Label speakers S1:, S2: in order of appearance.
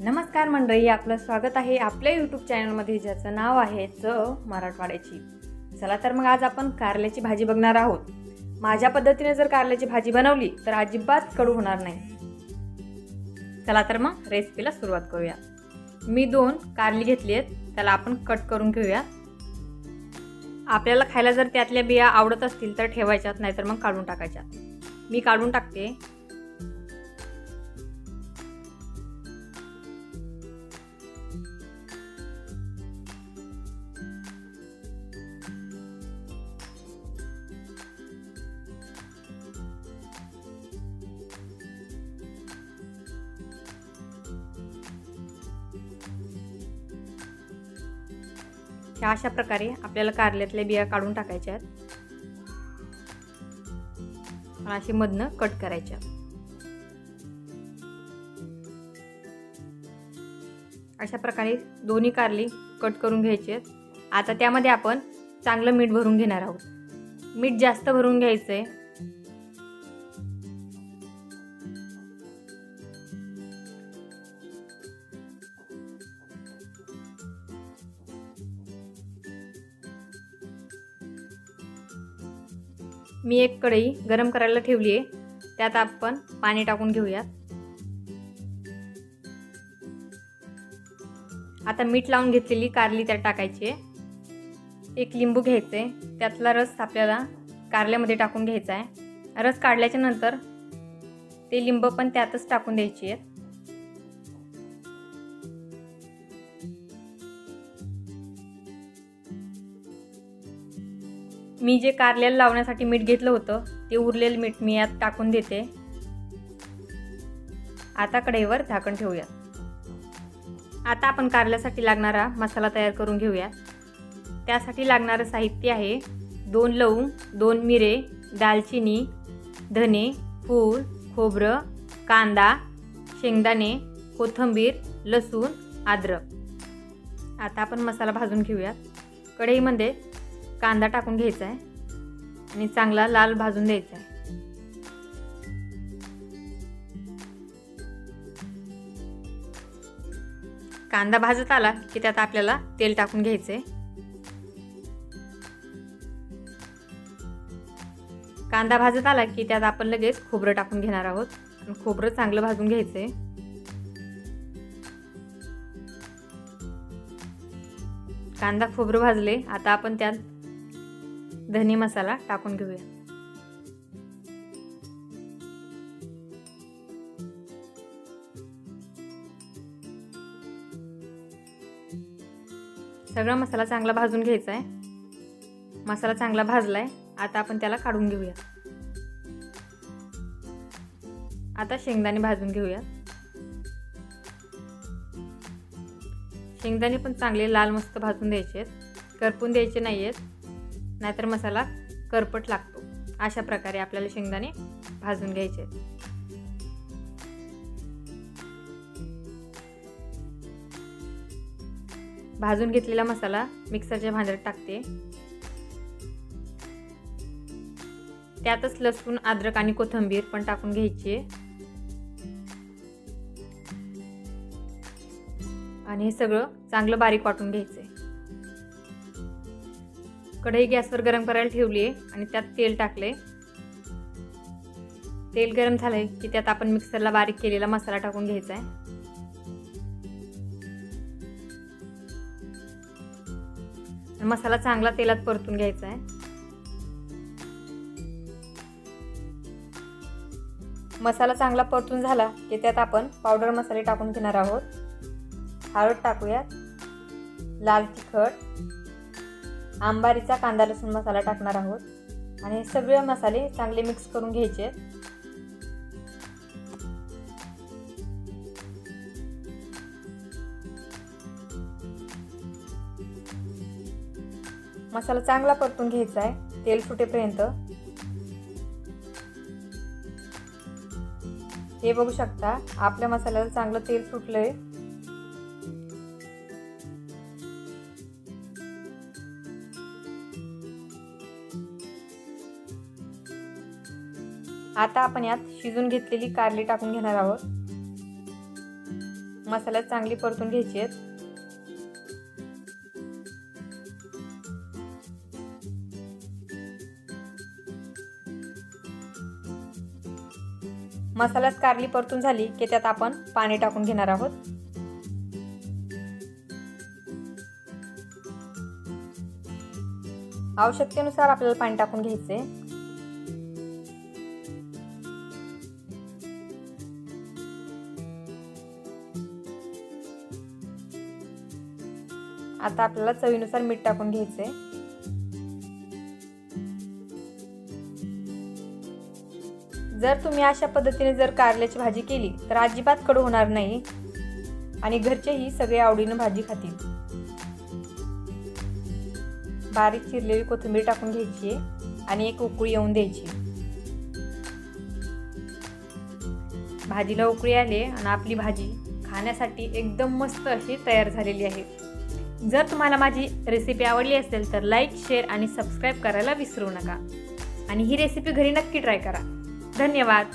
S1: नमस्कार मंडळी आपलं स्वागत आहे आपल्या यूट्यूब चॅनलमध्ये ज्याचं नाव आहे च मराठवाड्याची. चला तर मग आज आपण कारल्याची भाजी बघणार आहोत. माझ्या पद्धतीने जर कारल्याची भाजी बनवली तर अजिबात कडू होणार नाही. चला तर मग रेसिपीला सुरुवात करूया. मी दोन कारली घेतली आहेत त्याला आपण कट करून घेऊया. आपल्याला खायला जर त्यातल्या बिया आवडत असतील तर ठेवायच्यात नाहीतर मग काढून टाकायच्या मी काढून टाकते. ह्या अशा प्रकारे आपल्याला कारल्यातल्या बिया काढून टाकायच्या आहेत. आणि अशी मधनं कट करायच्या. अशा प्रकारे दोन्ही कारली कट करून घ्यायची आहेत. आता त्यामध्ये आपण चांगलं मीठ भरून घेणार आहोत. मीठ जास्त भरून घ्यायचं आहे मी एक कढई गरम करायला ठेवली आहे. त्यात आपण पाणी टाकून घेऊयात. आता मीठ लावून घेतलेली कारली त्यात टाकायची आहे. एक लिंबू घ्यायचं. आहे त्यातला रस आपल्याला कारल्यामध्ये टाकून घ्यायचा आहे. रस काढल्याच्या नंतर ते लिंब पण त्यातच टाकून द्यायची आहेत. मी जे कारल्याला लावण्यासाठी मीठ घेतलं होतं ते उरलेलं मीठ मी यात टाकून देते. आता कढईवर झाकण ठेवूया आता आपण कारल्यासाठी लागणारा मसाला तयार करून घेऊया. त्यासाठी लागणारं साहित्य आहे दोन लवंग दोन मिरे दालचिनी धने फूल खोबरं कांदा शेंगदाणे कोथिंबीर लसूण अद्रक. आता आपण मसाला भाजून घेऊयात. कढईमध्ये कांदा टाकून घ्यायचा आहे. आणि चांगला लाल भाजून द्यायचा आहे. कांदा भाजत आला की त्यात आपल्याला तेल टाकून घ्यायचंय. कांदा भाजत आला की त्यात आपण लगेच खोबरं टाकून घेणार आहोत. खोबरं चांगलं भाजून घ्यायचंय. कांदा खोबरं भाजले आता आपण त्यात धने मसाला टाकून घेऊया. सगळा मसाला चांगला भाजून घ्यायचा आहे मसाला चांगला भाजला आहे आता आपण त्याला काढून घेऊया. आता शेंगदाणे भाजून घेऊया. शेंगदाणे पण चांगले लाल मस्त भाजून द्यायचे आहेत करपून द्यायचे नाही आहेत नाहीतर मसाला करपट लागतो. अशा प्रकारे आपल्याला शेंगदाणे भाजून घ्यायचे आहेत. भाजून घेतलेला मसाला मिक्सरच्या भांड्यात टाकते. त्यातच लसूण अद्रक आणि कोथिंबीर पण टाकून घ्यायची. आहे आणि हे सगळं चांगलं बारीक वाटून घ्यायचं आहे कढई गॅसवर गरम करायला ठेवली आहे आणि त्यात तेल टाकले तेल गरम झालंय की त्यात आपण मिक्सरला बारीक केलेला मसाला टाकून घ्यायचा आहे मसाला चांगला तेलात परतून घ्यायचा आहे मसाला चांगला परतून झाला की त्यात आपण पावडर मसाले टाकून घेणार आहोत. हळद टाकूयात. लाल तिखट. आंबारीचा कांदा लसूण मसाला टाकणार आहोत. आणि सगळे मसाले चांगले मिक्स करून घ्यायचे. मसाला चांगला परतून घ्यायचा आहे. तेल सुटेपर्यंत. हे बघू शकता आपल्या मसाल्याला चांगलं तेल सुटलंय. आता आपण यात शिजून घेतलेली कारली टाकून घेणार आहोत. मसाल्यात चांगली परतून घ्यायची आहेत. मसाल्यात कारली परतून झाली की त्यात आपण पाणी टाकून घेणार आहोत. आवश्यकतेनुसार आपल्याला पाणी टाकून घ्यायचे. आता आपल्याला चवीनुसार मीठ टाकून घ्यायचे जर तुम्ही अशा पद्धतीने जर कारल्याची भाजी केली तर अजिबात कडू होणार नाही. आणि घरचेही सगळे आवडीनं भाजी खातील. बारीक चिरलेली कोथिंबीर टाकून घ्यायची आणि एक उकळी येऊन द्यायची. भाजीला उकळी आले आणि आपली भाजी खाण्यासाठी एकदम मस्त अशी तयार झालेली आहे. जर तुम्हाला माझी रेसिपी आवडली असेल तर लाईक शेअर आणि सबस्क्राईब करायला विसरू नका. आणि ही रेसिपी घरी नक्की ट्राय करा. धन्यवाद.